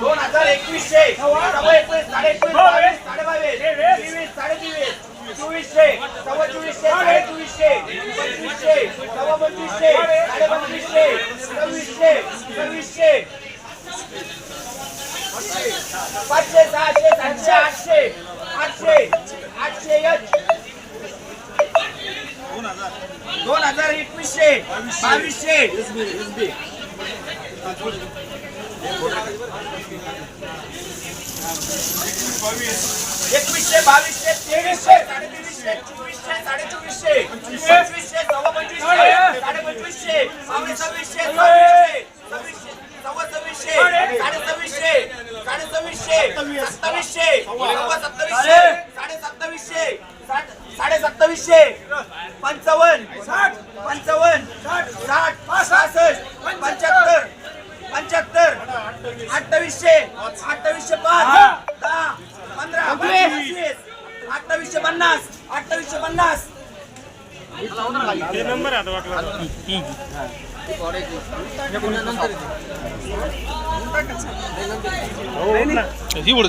दोन हजार एकवीसशे सव्वा एकवीस साडे एकवीस बावीस साडे बावीस तेवीस साडे तेवीस चोवीसशे सव्वा चोवीसशे साडे चोवीसशे पंचवीसशे सव्वा पंचवीसशे साडे पंचवीसशे सव्वीसशे सव्वीसशे. पाचशे सहाशे सातशे आठशे आठशे आठशे एक. दोन हजार एकवीसशे बावीसशे. एकवीसशे बावीसशे तेवीसशे साडेतेवीसशे चोवीसशे साडे चोवीसशे पंचवीसशे सव्वा पंचवीसशे साडे पंचवीसशे पावणे सव्वीसशे सव्वीसशे सव्वीसशे सव्वा सव्वीसशे साडे सव्वीसशे साडे सव्वीसशे सत्तावीसशे सव्वा सत्तावीसशे साडे सत्तावीसशे साठ- साडे सत्तावीसशे. पंचावन्न साठ पंचावन्न साठ साठ सहासष्ट पंच्याहत्तर पंच्याहत्तर अठ्ठावीसशे अठ्ठावीसशे पाच दहा पंधरा अठ्ठावीसशे पन्नास अठ्ठावीसशे पन्नास. ही बोलू